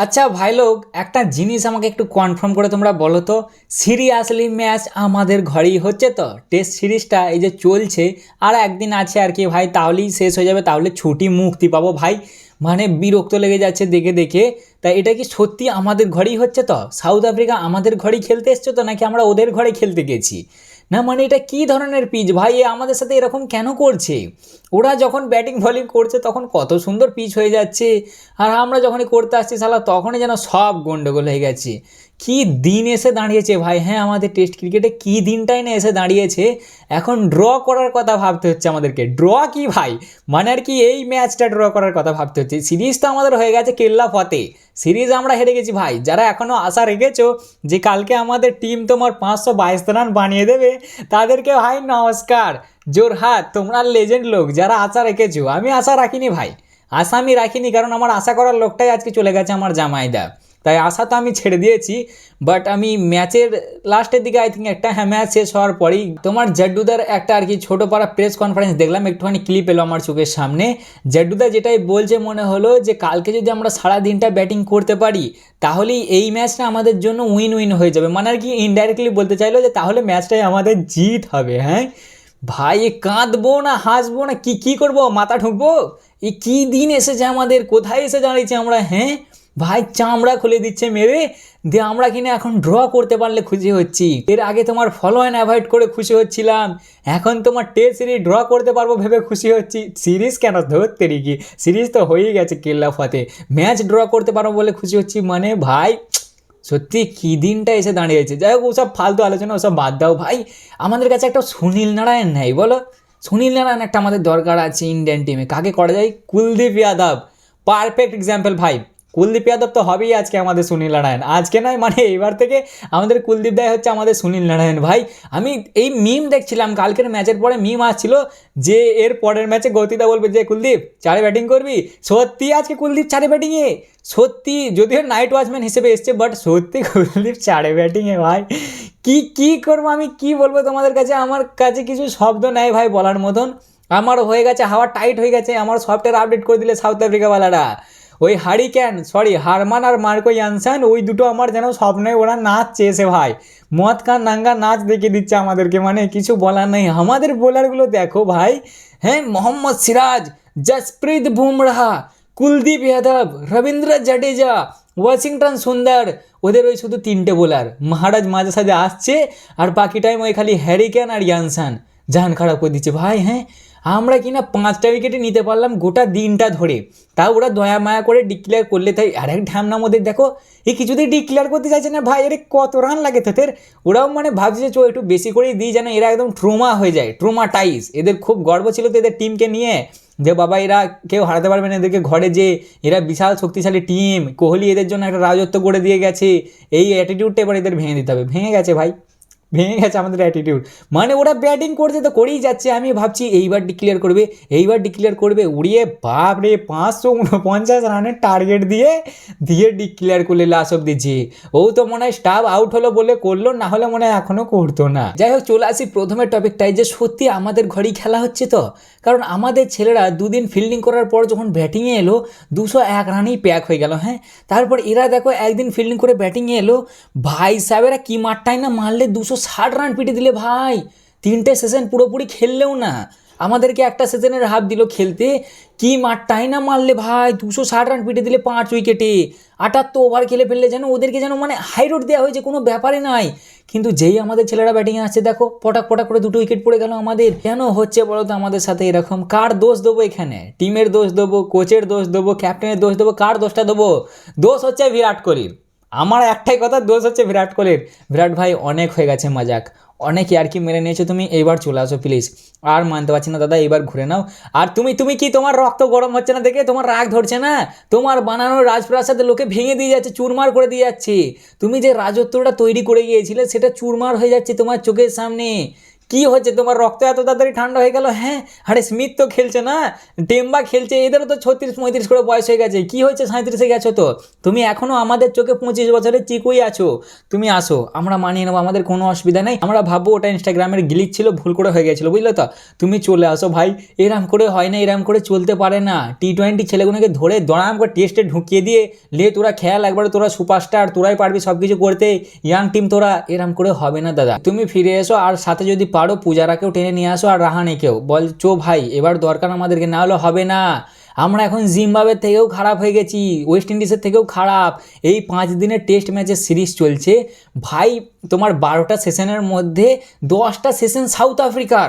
আচ্ছা ভাই লোক, একটা জিনিস আমাকে একটু কনফার্ম করে তোমরা বলো তো। সিরিয়াসলি ম্যাচ আমাদের ঘরেই হচ্ছে তো? টেস্ট সিরিজটা এই যে চলছে, আর একদিন আছে আর কি ভাই, তাহলেই শেষ হয়ে যাবে, তাহলে ছুটি মুক্তি পাবো ভাই। মানে বিরক্ত লেগে যাচ্ছে দেখে দেখে। তাই এটা কি সত্যি আমাদের ঘরেই হচ্ছে তো? সাউথ আফ্রিকা আমাদের ঘরেই খেলতে এসছে তো, নাকি আমরা ওদের ঘরে খেলতে গেছি? না মানে এটা কি ধরনের পিচ ভাই আমাদের সাথে এরকম কেন করছে? ওরা যখন ব্যাটিং বলিং করছে, তখন কত সুন্দর পিচ হয়ে যাচ্ছে। আর আমরা যখনই করতে আসছি, শালা, তখনই যেন সব গণ্ডগোল হয়ে গেছে। কি দিন এসে দাঁড়িয়েছে ভাই? হ্যাঁ আমাদের টেস্ট ক্রিকেটে কি দিনটাই না এসে দাঁড়িয়েছে? এখন ড্র করার কথা ভাবতে হচ্ছে আমাদেরকে। ড্র কি ভাই? মানে আর কি এই ম্যাচটা ড্র করার কথা ভাবতে হচ্ছে। সিরিজ তো আমাদের হয়ে গেছে কেল্লা ফতে। সিরিজ আমরা হেরে গেছি ভাই। যারা এখনও আশা রেখেছো যে কালকে আমাদের টিম তোমার পাঁচশো বাইশ রান বানিয়ে দেবে, তাদেরকে ভাই নমস্কার। জোরহাত তোমরা লেজেন্ড লোক, যারা আশা রেখেছো। আমি আশা রাখিনি ভাই। আশা আমি রাখিনি, কারণ আমার আশা করার লোকটাই আজকে চলে গেছে আমার জামাইদা। তাই আশা তো আমি ছেড়ে দিয়েছি বাট আমি ম্যাচের লাস্টের দিকে আই থিঙ্ক একটা হ্যাঁ ম্যাচ শেষ হওয়ার পরেই তোমার জাড্ডুদার একটা আর কি ছোটো পাড়া প্রেস কনফারেন্স দেখলাম, একটুখানি ক্লিপ এলো আমার চোখের সামনে। জাড্ডুদা যেটাই বলছে মনে হলো যে, কালকে যদি আমরা সারা দিনটা ব্যাটিং করতে পারি, তাহলেই এই ম্যাচটা আমাদের জন্য উইন উইন হয়ে যাবে। মানে আর কি ইনডাইরেক্টলি বলতে চাইলো যে, তাহলে ম্যাচটাই আমাদের জিত হবে হ্যাঁ? ভাই কাঁদবো না, হাসবো না, কি কি করব, মাথা ঢুকবো এ কী দিন এসেছে আমাদের, কোথায় এসে দাঁড়িয়েছে আমরা হ্যাঁ? ভাই চামড়া খুলে দিচ্ছে মেরে, দিয়ে আমরা কিনা এখন ড্র করতে পারলে খুশি হচ্ছি। এর আগে তোমার ফলো অ্যান্ড অ্যাভয়েড করে খুশি হচ্ছিলাম। এখন তোমার টেস্ট সিরিজ ড্র করতে পারব ভেবে খুশি হচ্ছি। সিরিজ কেন ধরতে রিকি সিরিজ তো হয়েই গেছে কেল্লা ফতে ম্যাচ ড্র করতে পারব বলে খুশি হচ্ছি মানে ভাই, সত্যি কী দিনটা এসে দাঁড়িয়েছে? যাই হোক, ওসব ফালতু আলোচনা, ওসব বাদ দাও ভাই। আমাদের কাছে একটা সুনীল নারায়ণ নেই, বলো? সুনীল নারায়ণ একটা আমাদের দরকার আছে ইন্ডিয়ান টিমে কাকে করা যায়? কুলদীপ যাদব। পারফেক্ট এক্সাম্পল ভাই। কুলদীপ যাদব তো হবেই আজকে আমাদের সুনীল নারায়ণ। আজকে নয় মানে এবার থেকে আমাদের কুলদীপ দায় হচ্ছে আমাদের সুনীল নারায়ণ। ভাই, আমি এই মিম দেখছিলাম, কালকের ম্যাচের পরে মিম আসছিল যে এর পরের ম্যাচে গতিদা বলবে যে, কুলদীপ, চারে ব্যাটিং করবি? সত্যি আজকে কুলদীপ চারে ব্যাটিংয়ে সত্যি, যদিও নাইট ওয়াচম্যান হিসেবে এসছে বাট সত্যি কুলদীপ চারে ব্যাটিংয়ে ভাই। কি কি করব আমি? কি বলব তোমাদের কাছে? আমার কাছে কিছু শব্দ নেয় ভাই বলার মতন। আমার হয়ে গেছে, হাওয়া টাইট হয়ে গেছে আমার সফটওয়্যার আপডেট করে দিলে সাউথ আফ্রিকাওয়ালারা ওই হারিক্যান সরি হারমান আর মার্কো ইয়ানসান, ওই দুটো আমার যেন স্বপ্নে ওরা নাচ চেয়েছে ভাই। মদ খান নাঙ্গা নাচ দেখিয়ে দিচ্ছে আমাদেরকে মানে কিছু বলার নেই। আমাদের বোলারগুলো দেখো, ভাই। হ্যাঁ মোহাম্মদ সিরাজ, জসপ্রীত বুমরাহ, কুলদীপ যাদব, রবীন্দ্র জাডেজা, ওয়াশিংটন সুন্দর। ওদের ওই শুধু তিনটে বোলার। মহারাজ মাঝে সাঝে আসছে, আর বাকি টাইম ওই খালি হ্যারিকেন আর ইয়ানসান। জান খারাপ করে দিচ্ছে, ভাই হ্যাঁ। আমরা কিনা পাঁচটা উইকেটে নিতে পারলাম গোটা দিনটা ধরে। তাও ওরা দয়া মায়া করে ডিক্লেয়ার করলে তাই আর এক ঢ্যামনার মধ্যে দেখো এই কিছুতেই ডিক্লেয়ার করতে চাইছে না, ভাই এর কত রান লাগে তোদের? ওরাও মানে ভাবছে চো, একটু বেশি করেই দিই যেন এরা একদম ট্রোমা হয়ে যায় ট্রোমা টাইস এদের খুব গর্ব ছিল তো এদের টিমকে নিয়ে, যে বাবা, এরা কেউ হারাতে পারবে না এদেরকে ঘরে যে এরা বিশাল শক্তিশালী টিম কোহলি এদের জন্য একটা রাজত্ব করে দিয়ে গেছে, এই অ্যাটিটিউডটা এবার এদের ভেঙে দিতে হবে। ভেঙে গেছে, ভাই। ভেঙে গেছে আমাদের অ্যাটিটিউড মানে ওরা ব্যাটিং করতে তো করেই যাচ্ছে আমি ভাবছি এইবার ডিক্লেয়ার করবে, এইবার ডিক্লেয়ার করবে। উড়িয়ে বাপ রে পাঁচশো উনপঞ্চাশ রানের টার্গেট দিয়ে দিয়ে ডিক্লেয়ার করলে লাস্ট অব্দি যে। ও তো মনে হয় স্টাফ আউট হলো বলে করল, না হলে মনে হয় এখনও করতো না। যাই হোক, চলে আসি প্রথমে টপিকটাই যে সত্যি আমাদের ঘরেই খেলা হচ্ছে তো। কারণ আমাদের ছেলেরা দুদিন ফিল্ডিং করার পর যখন ব্যাটিংয়ে এলো, দুশো এক রানেই প্যাক হয়ে গেল হ্যাঁ? তারপর এরা দেখো একদিন ফিল্ডিং করে ব্যাটিংয়ে এলো, ভাই সাহেবেরা কি মারটাই না মারলে দুশো ষাট রান পিটে দিলে ভাই, তিনটে সেশন পুরোপুরি খেললেও না। আমাদেরকে একটা সেশনের হাফ দিল খেলতে। কি মারটাই না মারলে ভাই, দুশো ষাট রান পিটে দিলে পাঁচ উইকেটে আটাত্তর ওভার খেলে ফেললে যেন ওদেরকে যেন মানে হাই রোড দেওয়া হয়েছে, কোনো ব্যাপারে নাই। কিন্তু যেই আমাদের ছেলেরা ব্যাটিংয়ে আসছে, দেখো, পটাক পটাক করে দুটো উইকেট পড়ে গেল আমাদের। কেন হচ্ছে বলো তো আমাদের সাথে এরকম? কার দোষ দেবো এখানে? টিমের দোষ দেবো কোচের দোষ দেবো ক্যাপ্টেনের দোষ দেবো, কার দোষটা দেবো? দোষ হচ্ছে বিরাট কোহলির। আমার একটাই কথা, দোষ হচ্ছে বিরাট কোহলির। বিরাট ভাই অনেক হয়ে গেছে, মজাক। অনেক ইয়ার্কি মেরে নিয়েছো তুমি, এইবার চলে আসো প্লিজ আর মানতে পারছি না, দাদা এবার ঘুরে নাও। আর তুমি তুমি কি তোমার রক্ত গরম হচ্ছে না দেখে? তোমার রাগ ধরছে না? তোমার বানানো রাজপ্রাসাদের লোকে ভেঙে দিয়ে যাচ্ছে, চুরমার করে দিয়ে যাচ্ছে। তুমি যে রাজত্বটা তৈরি করে গিয়েছিলে, সেটা চুরমার হয়ে যাচ্ছে তোমার চোখের সামনে। কি হচ্ছে তোমার রক্ত এত তাড়াতাড়ি ঠান্ডা হয়ে গেল? হ্যাঁ। আরে স্মিথ তো খেলছে না? টেম্বা খেলছে। এদেরও তো ছত্রিশ, পঁয়ত্রিশ করে বয়স হয়ে গেছে। কি হয়েছে? সাঁত্রিশে গেছো তো? তুমি এখনও আমাদের চোখে পঁচিশ বছরের চিকুই আছো। তুমি আসো। আমরা মানিয়ে নেব। আমাদের কোনো অসুবিধা নেই। আমরা ভাববো ওটা ইনস্টাগ্রামের গ্লিক ছিল, ভুল করে হয়ে গেছিল। বুঝলে তো? তুমি চলে আসো ভাই। এরম করে হয় না, এরম করে চলতে পারে না। টি টোয়েন্টি ছেলেগুলোকে ধরে দড়াম করে টেস্টে ঢুকিয়ে দিয়ে লে, তোরা খেয়াল একবারে, তোরা সুপারস্টার তোরাই পারবি সব কিছু করতে। ইয়াং টিম তোরা, এরম করে হবে না দাদা। তুমি ফিরে এসো, আর সাথে যদি পারো পূজারাকেও টেনে নিয়ে আসো আর রাহানেকেও। বল, চো ভাই, এবার দরকার আমাদেরকে না হলে হবে না। আমরা এখন জিম্বাবের থেকেও খারাপ হয়ে গেছি, ওয়েস্ট ইন্ডিজের থেকেও খারাপ। এই পাঁচ দিনের টেস্ট ম্যাচের সিরিজ চলছে। ভাই, তোমার বারোটা সেশনের মধ্যে দশটা সেশন সাউথ আফ্রিকার।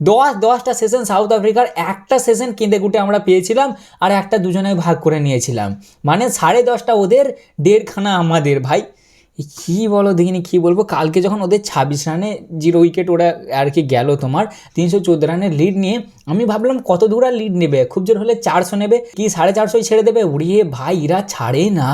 দশ, দশটা সেশন সাউথ আফ্রিকার, একটা সেশন কেঁদে কুটে আমরা পেয়েছিলাম আর একটা দুজনে ভাগ করে নিয়েছিলাম। মানে সাড়ে দশটা ওদের, দেড়খানা আমাদের ভাই। কী বলো, দেখিনি কী বলব? কালকে যখন ওদের ছাব্বিশ রানে জিরো উইকেট ওরা আর কি গেল তোমার, তিনশো চোদ্দ রানের লিড নিয়ে, আমি ভাবলাম কত দূর আর লিড নেবে? খুব জোর হলে চারশো নেবে কি সাড়ে চারশোই ছেড়ে দেবে? উড়িয়ে ভাই, এরা ছাড়ে না।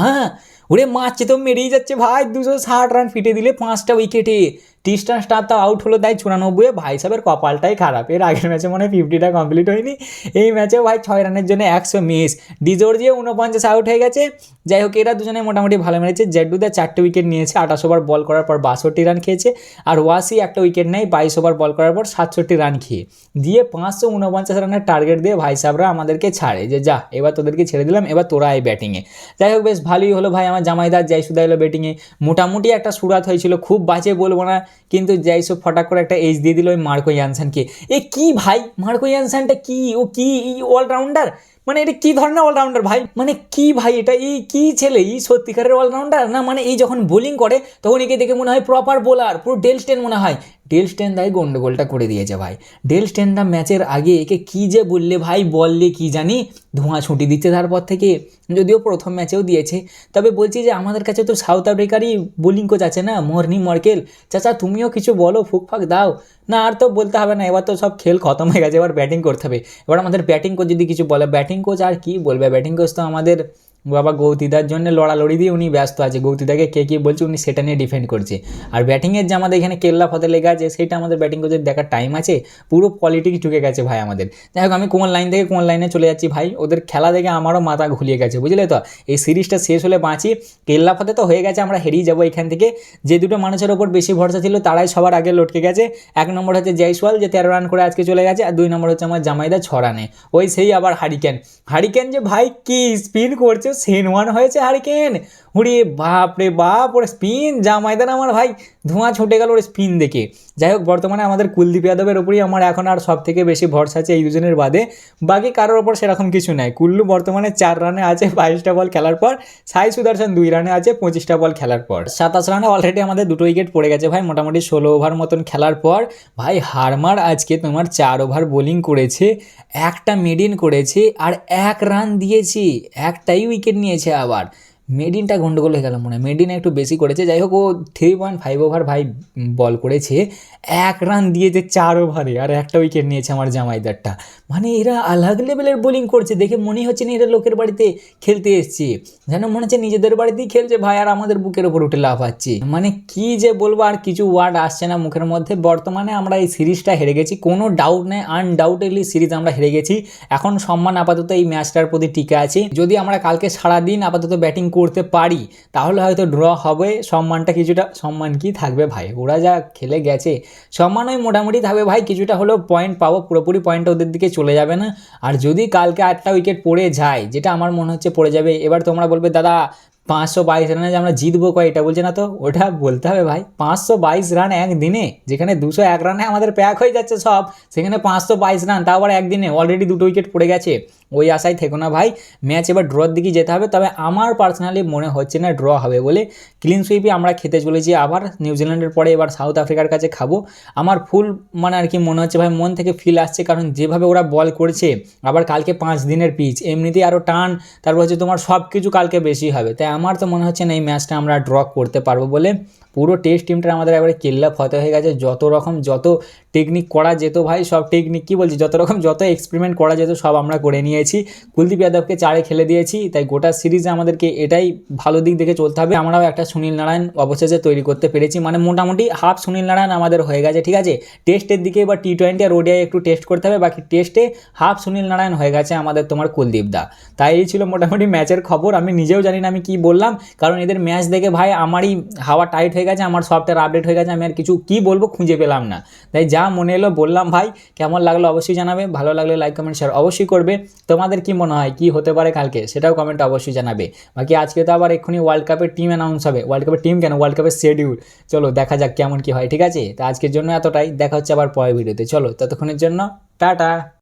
ওরে মারছে তো, মেরেই যাচ্ছে ভাই। দুশো ষাট রান ফিটে দিলে পাঁচটা উইকেটে। টিস্টান স্টার তো আউট হলো, তাই চুরানব্বই ভাই সাহেবের কপালটাই খারাপ। এর আগের ম্যাচে মনে হয় ফিফটিটা কমপ্লিট হয়নি। এই ম্যাচে ভাই ছয় রানের জন্য একশো মিস ডিজোর্জিয়ে উনপঞ্চাশ আউট হয়ে গেছে। যাই হোক, এরা দুজনে মোটামুটি ভালো মেরেছে। জেড্ডুদা চারটে উইকেট নিয়েছে, আঠাশ ওভার বল করার পর বাষট্টি রান খেয়েছে। আর ওয়াসি একটা উইকেট নেয়, বাইশ ওভার বল করার পর সাতষট্টি রান খেয়ে। দিয়ে পাঁচশো উনপঞ্চাশ রানের টার্গেট দিয়ে ভাই সাহেবরা আমাদেরকে ছাড়ে যে, যা, এবার তোদেরকে ছেড়ে দিলাম, এবার তোরা আয় ব্যাটিংয়ে যাই হোক, বেশ ভালোই হলো ভাই আমার জামাইদার জয়সুদা এলো ব্যাটিংয়ে মোটামুটি একটা সুরাত হয়েছিল, খুব বাজে বলব না। কিন্তু যাই সব ফটাক করে একটা এজ দিয়ে দিল ওই মার্কো ইয়ানসানকে এ কি ভাই? মার্কো ইয়ানসানটা কি? ও কি? অলরাউন্ডার মানে এটা কি ধরনের অলরাউন্ডার ভাই? মানে কি ভাই এটা? এই কি ছেলে? এই সত্যিকারের অলরাউন্ডার না মানে এই যখন বোলিং করে, তখন একে দেখে মনে হয় প্রপার বোলার পুরো ডেল স্টেন মনে হয়। ডেল স্টেন দাই গন্ডগোলটা করে দিয়েছে ভাই। ডেল স্টেনটা ম্যাচের আগে একে কি যে বললে ভাই, বললে কি জানি? ধোঁয়া ছুটি দিচ্ছে তারপর থেকে। যদিও প্রথম ম্যাচেও দিয়েছে। তবে বলছি যে আমাদের কাছে তো সাউথ আফ্রিকারই বোলিং কোচ আছে না মর্নি মর্কেল চাচা, তুমিও কিছু বলো ফুকফাক দাও। না, আর তো বলতে হবে না, এবার তো সব খেল খতম হয়ে গেছে, এবার ব্যাটিং করতে হবে। এবার আমাদের ব্যাটিং কোচ যদি কিছু বলে ব্যাটিং কোচ আর কি বলবে? ব্যাটিং কোচ তো আমাদের বাবা গৌতিদার জন্য লড়ালড়ি দিয়ে উনি ব্যস্ত আছে। গৌতিদাকে কে কী বলছে উনি সেটা নিয়ে ডিফেন্ড করছে। আর ব্যাটিংয়ের যে আমাদের এখানে কেল্লা ফতে লেগে আছে, সেটা আমাদের ব্যাটিং কোচের দেখার টাইম আছে। পুরো পলিটিক্স ঢুকে গেছে ভাই আমাদের। যাই হোক, আমি কোন লাইন থেকে কোন লাইনে চলে যাচ্ছি ভাই। ওদের খেলা দেখে আমারও মাথা ঘুলিয়ে গেছে, বুঝলে তো? এই সিরিজটা শেষ হলে বাঁচি। কেল্লা ফতে তো হয়ে গেছে, আমরা হেরিয়ে যাব এখান থেকে। যে দুটো মানুষের ওপর বেশি ভরসা ছিল, তারাই সবার আগে লটকে গেছে। এক নম্বর হচ্ছে জয়সওয়াল, যে তেরো রান করে আজকে চলে গেছে। আর দুই নম্বর হচ্ছে আমার জামাইদা, ছ রানে ওই সেই আবার হারিকেন হারিকেন যে ভাই কি স্পিন করছে সেন ওয়ান হয়েছে হারিকেন। উড়িয়ে বাপ রে বাপ, ওর স্পিন জামাইদান আমার ভাই। ধোঁয়া ছুটে গেল ওর স্পিন দেখে। যাই হোক, বর্তমানে আমাদের কুলদীপ যাদবের ওপরই আমার এখন আর সব থেকে বেশি ভরসা আছে এই দুজনের বাদে। বাকি কারোর ওপর সেরকম কিছু নাই। কুল্লু বর্তমানে চার রানে আছে, বাইশটা বল খেলার পর। সাই সুদর্শন দুই রানে আছে, পঁচিশটা বল খেলার পর। সাতাশ রানে অলরেডি আমাদের দুটো উইকেট পড়ে গেছে ভাই। মোটামুটি ষোলো ওভার মতন খেলার পর। ভাই, হারমার আজকে তোমার চার ওভার বোলিং করেছে, একটা মিডিন করেছে, আর এক রান দিয়েছে। একটাই উইকেট নিয়েছে আবার। মেডিনটা গন্ডগোল হয়ে গেল মনে হয়। মেডিন একটু বেশি করেছে। যাই হোক, ও থ্রি পয়েন্ট ফাইভ ওভার ভাই বল করেছে। এক রান দিয়েছে চার ওভারে আর একটা উইকেট নিয়েছে আমার জামাইদারটা। মানে এরা আলাগ লেভেলের বোলিং করছে। দেখে মনেই হচ্ছে না এরা লোকের বাড়িতে খেলতে এসছে। যেন মনে হচ্ছে নিজেদের বাড়িতেই খেলছে, ভাই, আর আমাদের বুকের ওপর উঠে লাফাচ্ছে মানে কি যে বলব, আর কিছু ওয়ার্ড আসছে না মুখের মধ্যে। বর্তমানে আমরা এই সিরিজটা হেরে গেছি, কোনো ডাউট নেই আনডাউটেডলি সিরিজ আমরা হেরে গেছি। এখন সম্মান আপাতত এই ম্যাচটার প্রতি টিকে আছে। যদি আমরা কালকে সারাদিন আপাতত ব্যাটিং করতে পারি, তাহলে হয়তো ড্র হবে। সম্মানটা কিছুটা, সম্মান কি থাকবে ভাই? ওরা যা খেলে গেছে সম্মান ওই মোটামুটি থাকবে ভাই। কিছুটা হলেও পয়েন্ট পাবো, পুরোপুরি পয়েন্ট ওদের দিকে চলে যাবে না। আর যদি কালকে আটটা উইকেট পড়ে যায়, যেটা আমার মনে হচ্ছে পড়ে যাবে, এবার তোমরা বলবে, দাদা পাঁচশো বাইশ রানে যে আমরা জিতবো কয়, এটা বলছে না তো? ওটা বলতে হবে ভাই। পাঁচশো বাইশ রান একদিনে, যেখানে দুশো এক রানে আমাদের প্যাক হয়ে যাচ্ছে সব, সেখানে পাঁচশো বাইশ রান, তাও আবার একদিনে। অলরেডি দুটো উইকেট পড়ে গেছে। ওই আশায় থেকো না ভাই। ম্যাচ এবার ড্রর দিকে যেতে হবে, তবে আমার পার্সোনালি মনে হচ্ছে না ড্র হবে বলে ক্লিন সুইপই আমরা খেতে চলেছি। আবার নিউজিল্যান্ডের পরে এবার সাউথ আফ্রিকার কাছে খাব। আমার ফুল মানে আর কি মনে হচ্ছে ভাই, মন থেকে ফিল আসছে, কারণ যেভাবে ওরা বল করছে, আবার কালকে পাঁচ দিনের পিচ এমনিতেই আরও টান, তারপর হচ্ছে তোমার সব কিছু কালকে বেশি হবে। তাই আমার তো মনে হচ্ছে না এই ম্যাচটা আমরা ড্র করতে পারব বলে পুরো টেস্ট টিমটা আমাদের একবারে কেল্লা ফতে হয়ে গেছে। যত রকম যত টেকনিক করা যেত ভাই, সব টেকনিক কী বলছি? যত রকম যত এক্সপেরিমেন্ট করা যেত সব আমরা করে নিয়েছি। কুলদীপ যাদবকে চারে খেলে দিয়েছি, তাই গোটা সিরিজে আমাদেরকে এটাই ভালো দিক দেখে চলতে হবে। আমরাও একটা সুনীল নারায়ণ অবশেষে তৈরি করতে পেরেছি। মানে মোটামুটি হাফ সুনীল নারায়ণ আমাদের হয়ে গেছে, ঠিক আছে? টেস্টের দিকে বা টি টোয়েন্টি আর ওডিআই একটু টেস্ট করতে হবে। বাকি টেস্টে হাফ সুনীল নারায়ণ হয়ে গেছে আমাদের তোমার কুলদীপ দা। তাই এই ছিল মোটামুটি ম্যাচের খবর। আমি নিজেও জানি না আমি কি বললাম, কারণ এদের ম্যাচ দেখে ভাই আমারই হাওয়া টাইট হয়ে গেছে, আমার সফটওয়্যার আপডেট হয়ে গেছে, আমি আর কিছু কি বলব খুঁজে পেলাম না। তাই যা মনে এলো বললাম ভাই, কেমন লাগল অবশ্যই জানাবে, ভালো লাগলে লাইক কমেন্ট শেয়ার অবশ্যই করবে। তোমাদের কি মনে হয়, কি হতে পারে কালকে, সেটাও কমেন্ট অবশ্যই জানাবে। বাকি আজকে তো আবার এক্ষুনি ওয়ার্ল্ড কাপের টিম অ্যানাউন্স হবে। ওয়ার্ল্ড কাপের টিম কেন? ওয়ার্ল্ড কাপের শিডিউল চলো দেখা যাক কেমন কি হয়, ঠিক আছে? তো আজকের জন্য এতটাই, দেখা হচ্ছে আবার পরের ভিডিওতে চলো, ততক্ষণের জন্য, টাটা!